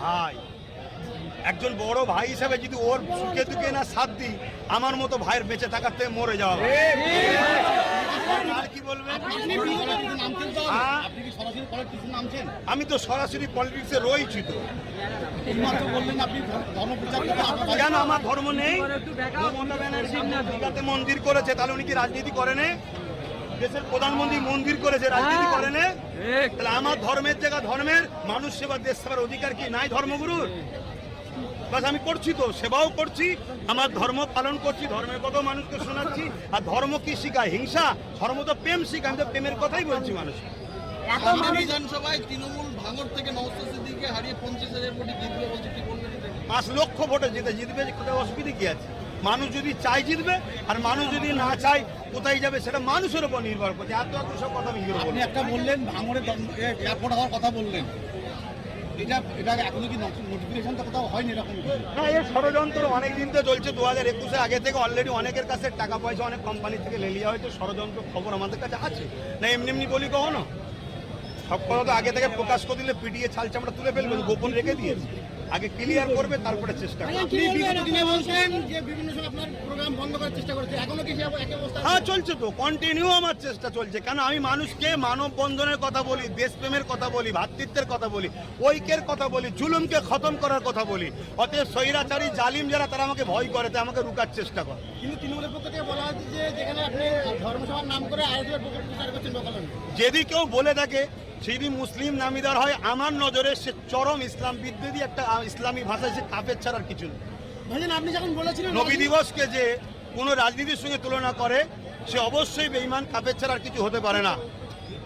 ভাই একজন বড় ভাই হিসাবে যদি ওর সুখে দুঃখে না সাথ দিই আমার মতো ভাইয়ের বেঁচে থাকার থেকে মরে যাওয়া। আর কি বলবেন? হ্যাঁ? আপনি কি সরাসরি পলিটিক্স নামছেন? আমি তো সরাসরি পলিটিক্সে রয়েছি তো। বললেন আপনি ধর্ম প্রচার করতে আপনার ভাই- কেন আমার ধর্ম নেই? মমতা ব্যানার্জি মন্দির করেছে তাহলে উনি কি রাজনীতি করেন দেশের প্রধানমন্ত্রী মন্দির করেছে রাজনীতি করেন। তাহলে আমার ধর্মের জায়গা ধর্মের মানুষ সেবা দেশ সেবার অধিকার কি নাই ধর্মগুরুর? বাস আমি করছি তো সেবাও করছি আমার ধর্ম পালন করছি ধর্মের কথা মানুষকে শোনাচ্ছি আর ধর্ম কি শিখায়? হিংসা? ধর্ম তো প্রেম শিখায় আমি তো প্রেমের কথাই বলছি মানুষ বিধানসভায় তৃণমূল ভাঙড় থেকে সিদ্দিককে হারিয়ে পঞ্চাশ হাজার কোটি জিতবে বলছে কি বলবেন পাঁচ লক্ষ ভোটে জিতে জিতবে কোথায় অসুবিধা কি আছে? মানুষ যদি চাই জিতবে আর মানুষ যদি না চায় কোথায় যাবে সেটা মানুষের উপর নির্ভর করছে। এত এত সব কথা আমি আপনি একটা বললেন ভাঙড়ে এয়ারপোর্ট হওয়ার কথা বললেন। এটা এটা এখনও কি নোটিফিকেশন তো কোথাও হয়নি এরকম না এর ষড়যন্ত্র অনেক দিন তো চলছে দু হাজার একুশে আগে থেকে অলরেডি অনেকের কাছে টাকা পয়সা অনেক কোম্পানি থেকে লেলিয়া হয়েছে ষড়যন্ত্র খবর আমাদের কাছে আছে। না এমনি এমনি বলি কখনো? সব কথা তো আগে থেকে প্রকাশ করে দিলে পিটিয়ে ছাল চামড়া তুলে ফেলবে গোপন রেখে দিয়েছে। আগে ক্লিয়ার করবে তারপরে চেষ্টা হ্যাঁ চলছে তো কন্টিনিউ আমার চেষ্টা চলছে। কেন আমি মানুষকে মানব বন্ধনের কথা বলি দেশপ্রেমের কথা বলি ভ্রাতৃত্বের কথা বলি ঐক্যের কথা বলি জুলুমকে খতম করার কথা বলি। অতএব স্বৈরাচারী জালিম যারা তারা আমাকে ভয় করে তাই আমাকে রুকার চেষ্টা করে। কিন্তু তৃণমূলের পক্ষ থেকে বলা হচ্ছে যে যেখানে আপনি ধর্মসভার নাম করে আয়োজনের প্রচার করছেন যদি কেউ বলে থাকে যদি মুসলিম নামিদার হয় আমার নজরে সে চরম ইসলাম বিদ্বেদী একটা ইসলামী ভাষা সে কাপের ছাড়ার কিছু নেই। আপনি যখন বলেছিলেন নবী দিবসকে যে কোনো রাজনীতির সঙ্গে তুলনা করে সে অবশ্যই বেইমান কাপের ছাড়ার আর কিছু হতে পারে না।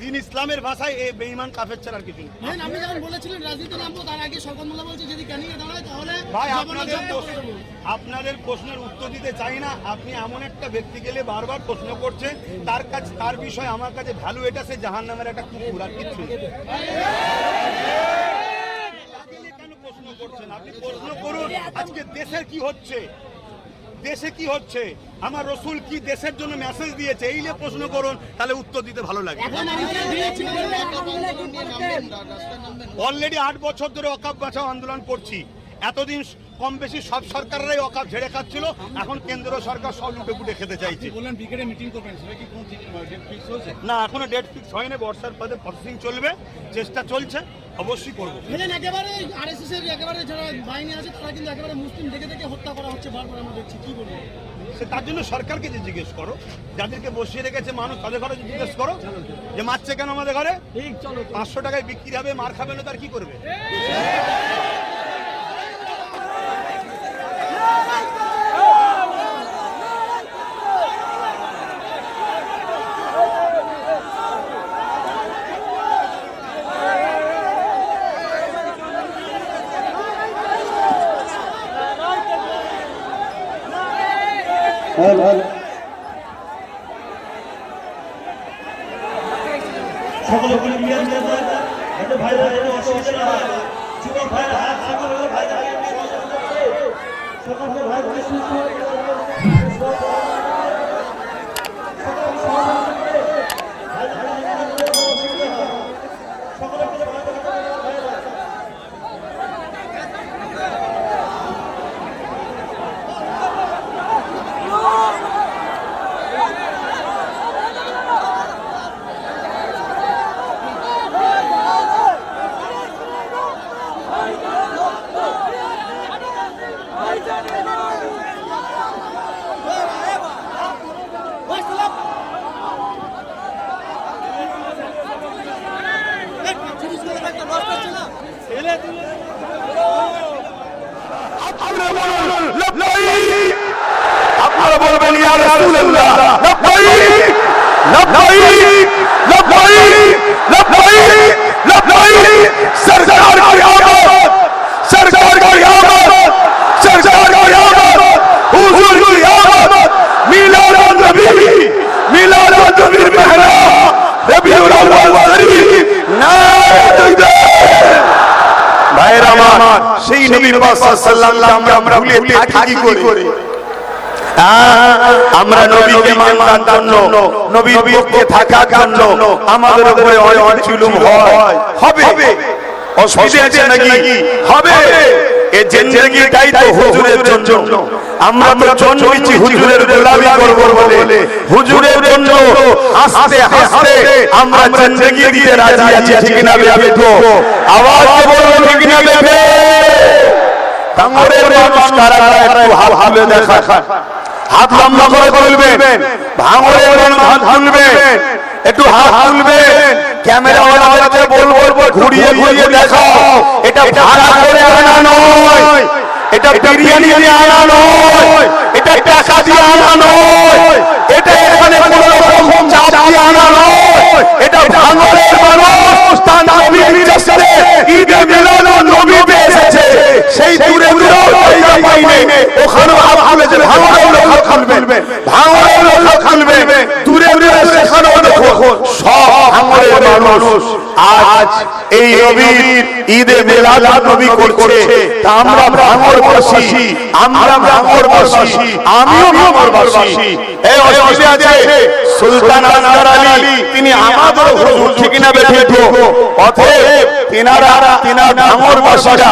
দিন ইসলামের ভাষায় এ বেইমান কাফের ছাড়া আর কিছু না আপনি যখন বলেছিলেন রাজনীতি নামবো তার আগে মোল্লা বলছে যদি ক্যানিং দাঁড়ায় তাহলে ভাই আপনাদের। আপনাদের প্রশ্নের উত্তর দিতে চাই না। আপনি এমন একটা ব্যক্তি গেলে বারবার প্রশ্ন করছে তার কাছে তার বিষয় আমার কাছে ভ্যালু এটা সে জাহান নামের একটা কুকুর আর কিচ্ছু প্রশ্ন করছেন? আপনি প্রশ্ন করুন আজকে দেশের কি হচ্ছে? দেশে কি হচ্ছে আমার রসুল কি দেশের জন্য মেসেজ দিয়েছে এই নিয়ে প্রশ্ন করুন তাহলে উত্তর দিতে ভালো লাগে অলরেডি আট বছর ধরে অকাপ বাঁচাও আন্দোলন করছি এতদিন কম বেশি সব সরকাররাই অকাপ ঝেড়ে খাচ্ছিল এখন কেন্দ্র সরকার সব লুটে পুটে খেতে চাইছে। না এখনও ডেট ফিক্স হয়নি বর্ষার পদে প্রসেসিং চলবে চেষ্টা চলছে অবশ্যই করব। ভাইজান একেবারে আরএসএস এর একেবারে যারা বাহিনী আছে তারা কিন্তু একেবারে মুসলিম দেখে দেখে হত্যা করা হচ্ছে বারবার আমরা দেখছি কি বলব? সে তার জন্য সরকারকে যে জিজ্ঞেস করো যাদেরকে বসিয়ে রেখেছে মানুষ তাদের ঘরে জিজ্ঞেস করো যে মারছে কেন আমাদের ঘরে? পাঁচশো টাকায় বিক্রি হবে মার খাবে না তার কি করবে? সকল মিডিয়া যাতে ভাইরা যেন অসুবিধা না হয় যুবক ভাইরা হাত সকল ভাইরা সকল ভাই ভাই সুস্থ করে বলবেন ইয়া রাসূলুল্লাহ। লাব্বাইক লাব্বাইক লাব্বাইক লাব্বাইক লাব্বাইক সরকার কি আমত সরকার কি আমত সরকার কি আমত হুজুর কি আমত মিলাদ নবী মিলাদ নবী মেহরা রবিউল আউয়াল শরীফ নারে তাকবীর ভাইরা আমার সেই নবী পাক সাল্লাল্লাহু আলাইহি ওয়াসাল্লামকে আমরা ভুলে থাকি কি করে। আমরা নবীকে মানবার জন্য নবীর পক্ষে থাকার জন্য আমাদের উপরে অনেক জুলুম হয়। হবে। অসুবিধা আছে নাকি? হবে। এ জিন্দগিটাই তো হুজুরের জন্য। আমরা তো জন্মেছি হুজুরের গোলামি করব বলে। হুজুরের জন্য হাসতে হাসতে আমরা জিন্দগি দিতে রাজি আছি ঠিক না বেবে তো আওয়াজ বলো ঠিক না বেবে কামড়ের মানুষ কারা কারা একটু হাত হাতে দেখা হাত লম্বা করে তুলবেন ভাঙড়ে হাত তুলবেন। একটু হাত তুলবেন। ক্যামেরা ওয়ালাদেরকে বলব ঘুরিয়ে ঘুরিয়ে দেখাও। এটা ভাড়া করে আনা নয়। এটা বিরিয়ানি দিয়ে আনা নয়। এটা টাকা দিয়ে আনা নয় এটা এখানে কোনো রকম চাপ দিয়ে আনা নয় এটা ভাঙড়ের মানুষ তার নবীর নির্দেশে ঈদে মিলাদ নবীতে এসেছে সেই দূরে দূরে জায়গা পাইনি ওখানে হাত খুলেছে ভাঙড়ের লোক হাত খুলবেন ভাঙড়ের লোক হাত খুলবেন দূরে দূরে সেখানেও দেখো সব ভাঙড়ের মানুষ আজ এই নবীর ঈদে মিলাদ নবী করছে। তা আমরা ভাঙড়বাসী আমরা ভাঙড়বাসী আমিও ভাঙড়বাসী এই অসুবিধা আছে, সুলতান আসগার আলী তিনি আমাদের হুজুর ঠিক না বেঠিক অতএব তিনারা তিনার ভাঙড়বাসীরা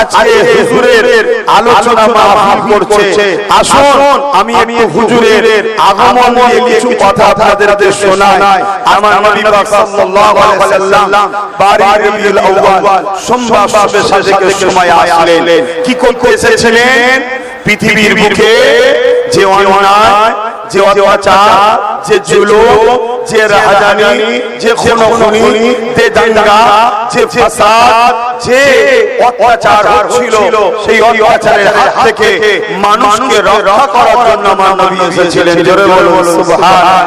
আজকে হুজুরের আলোচনা মাহফিল করছে। আসুন আমি আমি হুজুরের আগমন নিয়ে কিছু কথা আপনাদের শোনাই। আমার নবী পাক সাল্লাল্লাহু আলাইহি ওয়াসাল্লাম বারি রবিউল আউয়াল সোমবার সবে সাজেকের সময় আসলেন। কি করতে এসেছিলেন পৃথিবীর বুকে যে অন্যায় যে অত্যাচার যে জুলুম যে রাহাজানি যে খুনোখুনি যে দাঙ্গা যে ফাসাদ যে অত্যাচার হচ্ছিল সেই অত্যাচারের হাত থেকে মানুষকে রক্ষা করার জন্য আমার নবী এসেছিলেন জোরে বলুন সুবহান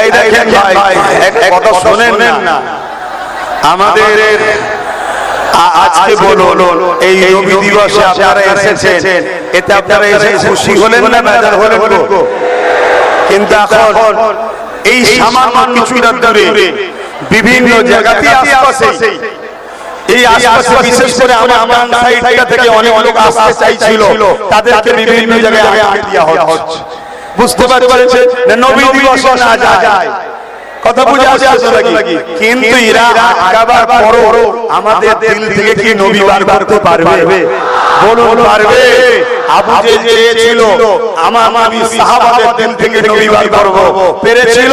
এই দেখেন ভাই এক কথা শোনেন আমাদের আজকে বলুন এই নবী দিবসে আপনারা এসেছেন। এতে আপনারা এসে খুশি হলেন না বেজার হলেন কিন্তু এখন এই সামান্য কিছুটা দূরে বিভিন্ন জায়গাতে আশপাশে এই আশপাশে বিশেষ করে আমার আমার সাইডটা থেকে অনেক অনেক আসতে চাইছিল। তাদেরকে বিভিন্ন জায়গায় আটকে দেওয়া হচ্ছে। বুঝতে পারছেন না নবী দিবস না যায়। কথা বুঝে আসছে নাকি? কিন্তু এরা আটকাবার পরও আমাদের দিল থেকে কি নবী বার করতে পারবে? বলুন পারবে? আবু যে চেয়েছিল আমার আমি সাহাবাদের দিল থেকে নবী বার করব? পেরেছিল?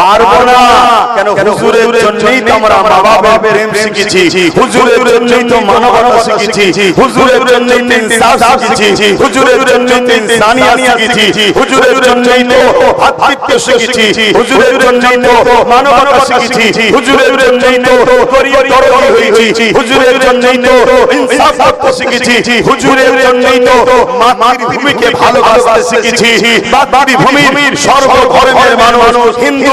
পারব না। কেন হুজুরের জন্যই তো আমরা মা বাবার প্রেম শিখেছি। হুজুরের জন্যই তো মানবতা শিখেছি। হুজুরের জন্যই তো ইনসাফ শিখেছি। হুজুরের জন্যই তো ইনসানিয়াত শিখেছি। হুজুরের জন্যই তো শিখেছি। হুজুরের জন্যই তো মানবতা শিখেছি। হুজুরের জন্যই তো গরিব দরদি হয়েছি। হুজুরের জন্যই তো ইনসাফ করতে শিখেছি। হুজুরের জন্যই তো মাতৃভূমিকে ভালোবাসতে শিখেছি। মাতৃভূমির সর্বধর্মের মানুষ হিন্দু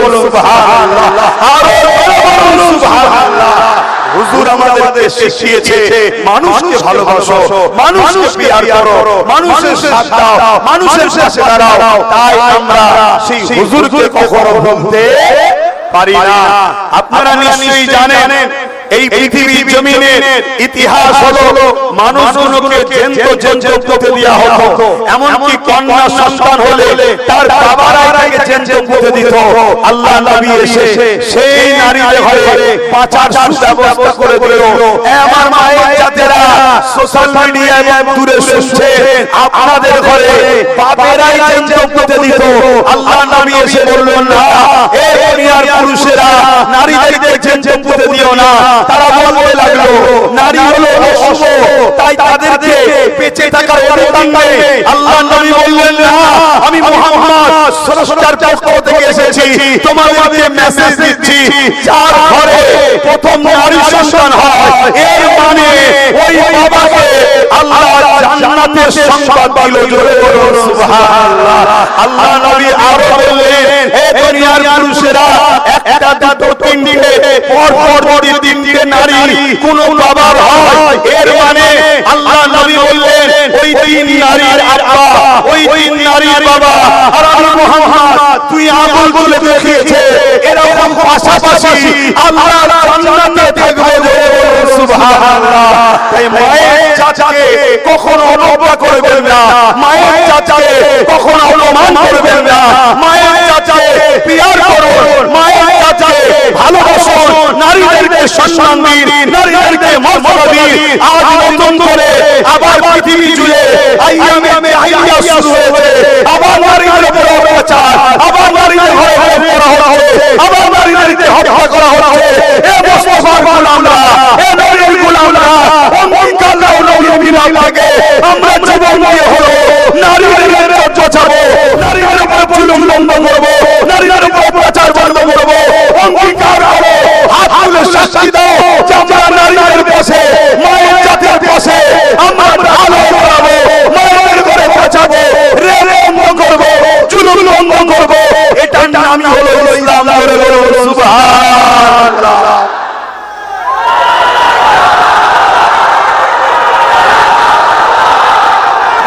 শিখিয়েছে মানুষকে ভালোবাসো মানুষকে পিয়ার করো মানুষের সাথ দাও মানুষের সাথে দাঁড়াও তাই আমরা সেই হুজুরকে কখনো ভুলতে পারি না। আপনারা নিশ্চয়ই জানেন এই পৃথিবীর জমিনের ইতিহাস হলো মানুষগুলোকে জেন্ত জেন্ত দেওয়া হতো। এমনকি কন্যা সন্তান হলে তার বাবারাই তাকে জেন্ত দিত। আল্লাহ নবী এসে সেই ঘরে পাচার সুব্যবস্থা করে দিল। আমার মায়ের জাতেরা সোশ্যাল মিডিয়ায় দূরে শুনছে আপনাদের ঘরে বাবেরাই জেন্ত দিত। আল্লাহ নবী এসে বললেন, না, এ দুনিয়ার পুরুষেরা নারীদেরকে জেন্ত দিও না। তারা বলতে লাগল নারী হলো অশুভ তাই তাদেরকে বেঁচে থাকার প্রসঙ্গে আল্লাহ নবী বললেন না আমি মুহাম্মদ স্রষ্টার পক্ষ থেকে এসেছি। তোমাদেরকে মেসেজ দিচ্ছি যার ঘরে প্রথম নারী সন্তান হয়। এর মানে ওই বাবাকে আল্লাহ জান্নাতের সংবাদ দিল জোরে বলুন সুবহানাল্লাহ। আল্লাহ নবী আরও বললেন হে দুনিয়ার পুরুষেরা একটা দুটো তিনটে পর পর যদি তিনটে নারী, কোন বাবার হয়। এর মানে আল্লাহ নবী বললেন, ওই তিন নারীর আব্বা, ওই তিন নারীর বাবা। আর মুহাম্মদ তুই আগুন বলে দেখিয়েছে, এরকম পাশাপাশি আল্লাহ জান্নাতে জোরে বলুন সুবহানাল্লাহ। তাই মায়ের চাচাকে কখনো অবজ্ঞা করবেন না, মায়ের চাচাকে কখনো অপমান করবেন না, মায়ের চাচাকে পিয়ার করুন, মায়ের ভালোবাসুন নারীদেরকে সম্মান দিন নারীদেরকে মর্যাদা দিন আজ নতুন করে আবার পৃথিবী জুড়ে আইয়ামে আইয়া শুরু হয়েছে আবার নারীদের উপর অত্যাচার আবার নারীদের ঘরে ঘরে করা হচ্ছে আবার নারীদেরকে হত্যা করা হচ্ছে এ মুসলমান গোলামরা এ নবীর গোলামরা অঙ্গীকার নাও নবীর আমরা জীবন দিয়ে হলো নারীদের চর্চাবো নারীদের উপর জুলুম বন্ধ করব নারীদের উপর অত্যাচার বন্ধ করব অঙ্গীকার করো হাত তুলে শাস্তি দাও যে আমরা নারীদের পাশে মায়ের জাতির পাশে আমরা ভালো করাবো মায়ের করে বাঁচাবো রে রে বন্ধ করব জুলুম বন্ধ করব নামই হলো ইসলাম ধরে বলুন সুবহানাল্লাহ।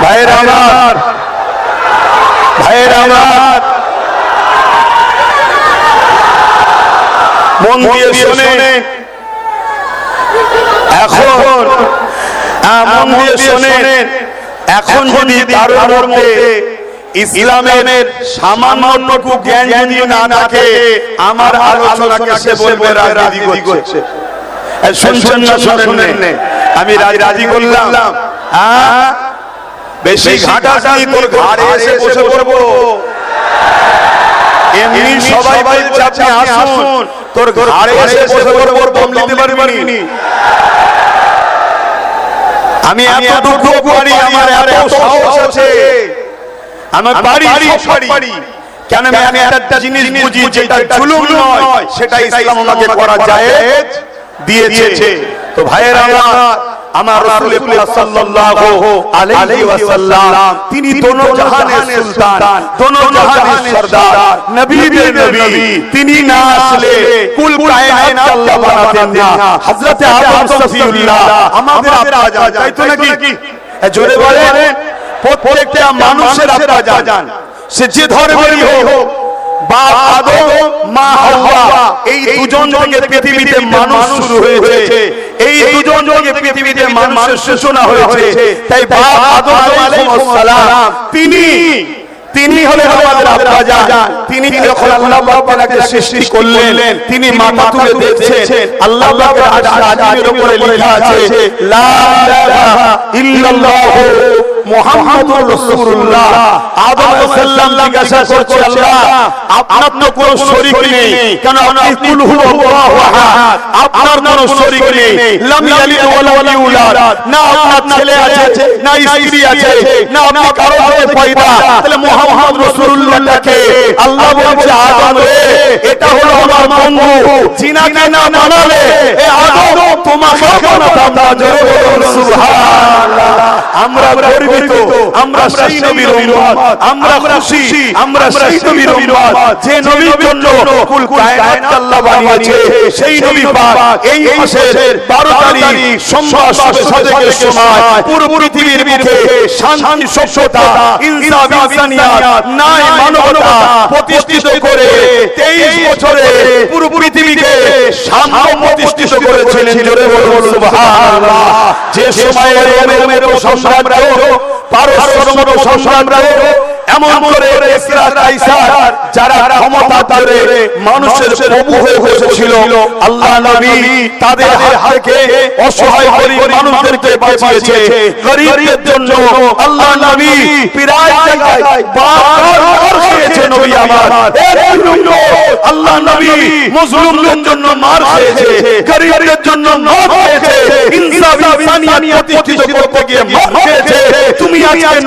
ভাইয়ের আমার ভাইয়ের আমার। মন দিয়ে শোনে। এখন মন দিয়ে শোনে। এখন যদি কারোর মধ্যে ইসলামের সামান্যটুকু জ্ঞান যদি না থাকে আমার আলোচনাকে সে বলবে রাজনীতি করছে। এ, শুনছেন না শুনেন না? আমি রাজি রাজি করলাম। হ্যাঁ? বেশি ঘাটাঘাটি তোর ঘাড়ে এসে বসে পড়ব। এমনি সবাই বলছে আপনি আসুন। তোর ঘাড়ে এসে বসে পড়ব দম নিতে পারবি আমি এতটুকু পারি আমার এত সাহস আছে। আমার বাড়ি সব পারি কেন আমি একটা জিনিস বুঝি যেটা জুলুম নয় সেটা ইসলাম আমাকে করা যায় দিয়েছে। তো ভাইয়ের আমার আমার রাসূল সাল্লাল্লাহু আলাইহি ওয়াসাল্লাম তিনি দোনো জাহানের সুলতান দোনো জাহানের সরদার নবীদের নবী তিনি না আসলে কুল কায়নাত আল্লাহ বানাতেন না। হযরত আদম সফিউল্লাহ আমাদের তাই তো নাকি? জোরে বলেন। প্রত্যেকটা মানুষের আব্বা জান। সে যে ধর্মেরই হোক বাপ আদম মা হাওয়া এই দুজন থেকে পৃথিবীতে মানুষ শুরু হয়েছে। এই দুজন থেকে পৃথিবীতে মানুষের সূচনা হয়েছে। তাই বাপ আদম আলাইহিস সালাম তিনি তিনি হলেন আমাদের তিনি যখন আল্লাহ পাকের সৃষ্টি করলেন তিনি মাথা তুলে দেখছেন আল্লাহ পাকের আজিমের উপরে লেখা আছে লা ইলাহা ইল্লাল্লাহ মুহাম্মাদুর রাসূলুল্লাহ। আদম আলাইহিস জিজ্ঞাসা করছে আল্লাহ আপনার তো কোনো শরীক নেই কেন আপনি কুল হুয়াল্লাহু আহাদ। আপনার কোনো শরীক নেই লাম ইয়ালিদ ওয়া লাম ইউলাদ। না আপনার ছেলে আছে না স্ত্রী আছে না আপনি কারও হাতে পয়দা। তাহলে মুহাম্মদ রাসূলুল্লাহকে আল্লাহ বলছে আদম রে এটা হলো আমার বন্ধু। জিনাকে না মানালে এ আদম তোমাকে বানাতাম না আমরা গর্বিত আমরা সেই নবীর উম্মত। আমরা খুশি। আমরা সেই নবীর উম্মত। যে নবীর জন্য কুল কায়নাত আল্লাহ বানিয়েছে সেই নবী পাক এই মাসের 12 তারিখ সোমবার শুভ সাদেকের সময় পুরো পৃথিবীর বুকে শান্তি সভ্যতা ইনসাফ ইনসানিয়াত ন্যায় মানবতা প্রতিষ্ঠিত করে 23 বছরে পুরো পৃথিবীকে সাম্য প্রতিষ্ঠিত করেছিলেন জোরে বলুন সুবহানাল্লাহ। যে সময়ে রোমের সম্রাট পারস্য সম্রাট এমন করে যারা ক্ষমতা ধরে মানুষের প্রভু হয়ে বসেছিল। আল্লাহ নবী তাদের অসহায় মানুষদেরকে বাঁচিয়েছে। গরিবদের জন্য আল্লাহ নবী প্রায় জায়গায় বারবার খেয়েছে নবী আমার। আল্লাহ নবী মুসলিমদের জন্য মার খেয়েছে। গরিবদের জন্য মার খেয়েছে। ইনসাফ ইনসানিয়াত প্রতিষ্ঠিত করতে গিয়ে মার খেয়েছে। তুমি আজকে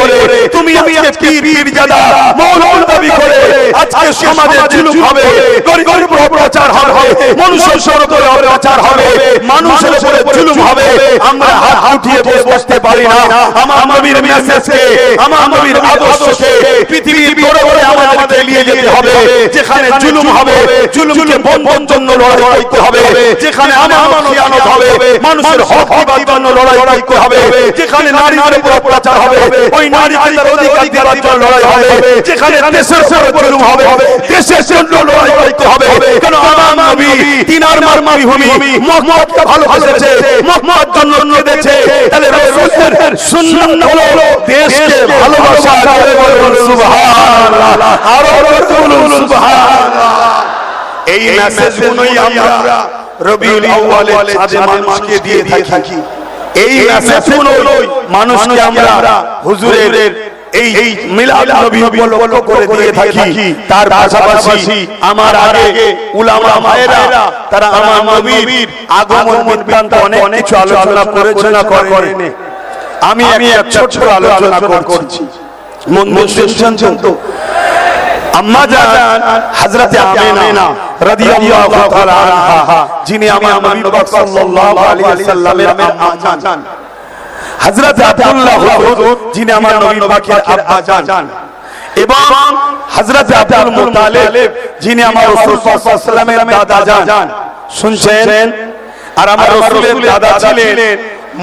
করে তুমি আজকে পীর পীরজাদা মৌলবি দাবি করে আজকে সমাজে জুলুম হবে গরিবের উপর অত্যাচার হবে মানুষের উপরে অত্যাচার হবে মানুষের উপরে জুলুম হবে আমরা হাত উঠিয়ে বসে বসতে পারি না আমার নবীর মেসেজকে আমার নবীর আদর্শকে পৃথিবীর বড় বড় আমাদেরকে নিয়ে যেতে হবে যেখানে জুলুম হবে জুলুমকে বন্ধন জন্য লড়াই করতে হবে যেখানে আমার খিয়ানত হবে মানুষের হক জন্য লড়াই করতে হবে যেখানে নারীদের উপর অত্যাচার হবে ওই নারীকে তার অধিকার দেওয়ার জন্য লড়াই হবে। যেখানে দেশের উপর হবে। দেশের জন্য লড়াই করতে হবে। কেন আমার নবী তিনার মার মারি ভূমি মোহাম্মদকে ভালোবাসেছে মোহাম্মদ জন্য কেঁদেছে। তাহলে রাসূলের সুন্নাত হলো দেশকে ভালোবাসা। করে বলুন সুবহানাল্লাহ। আরও বলুন সুবহানাল্লাহ। এই মেসেজগুলোই আমরা রবিউল আউয়ালে চাঁদে মানুষকে দিয়ে থাকি। এই মেসেজগুলোই মানুষকে আমরা হুজুরের এই মিলাদ নবী উপলক্ষ করে দিয়ে থাকি। তার পাশাপাশি আমার আগে উলামা মায়েরা তারা আমার নবীর আগমন বৃত্তান্ত অনেক কিছু আলোচনা করেছে না করেনি। আমি আমি এক ছোট্ট আলোচনা করছি। মন মন শুনছেন তো। আম্মা জান হযরতে আমিনা রাদিয়াল্লাহু তাআলা আনহা যিনি আমার নবী সাল্লাল্লাহু আলাইহি ওয়াসাল্লামের আম্মা জান। হযরত আব্দুল্লাহ হুজুর যিনি আমার নবী পাকের আব্বা জান এবং হযরত আব্দুল মুতালিব যিনি আমার রাসূল সাল্লাল্লাহু আলাইহি দাদা জান শুনছেন? আর আমার রাসূলের দাদা ছিলেন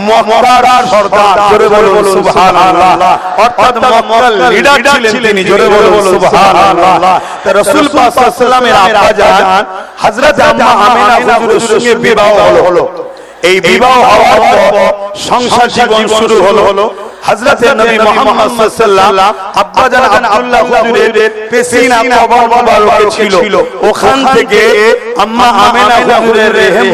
মক্কার সর্দার। জোরে বলুন সুবহানাল্লাহ। অর্থাৎ মক্কার লিডার ছিলেন তিনি। জোরে বলুন সুবহানাল্লাহ। তো রাসূল পাক সাল্লাল্লাহু আলাইহি ওয়াসাল্লামের আব্বা জান হযরত আম্মা আমিনা হুজুরের সঙ্গে বিবাহ হলো। এই বিবাহ হওয়ার পর সংসার জীবন শুরু হলো হলো নবী মুহাম্মদ সাল্লাল্লাহু আব্বা জান আব্দুল্লাহ হুজুরের পেশিনা কবর ছিল ওখান থেকে আম্মা আমেনা হুজুরের রেহেম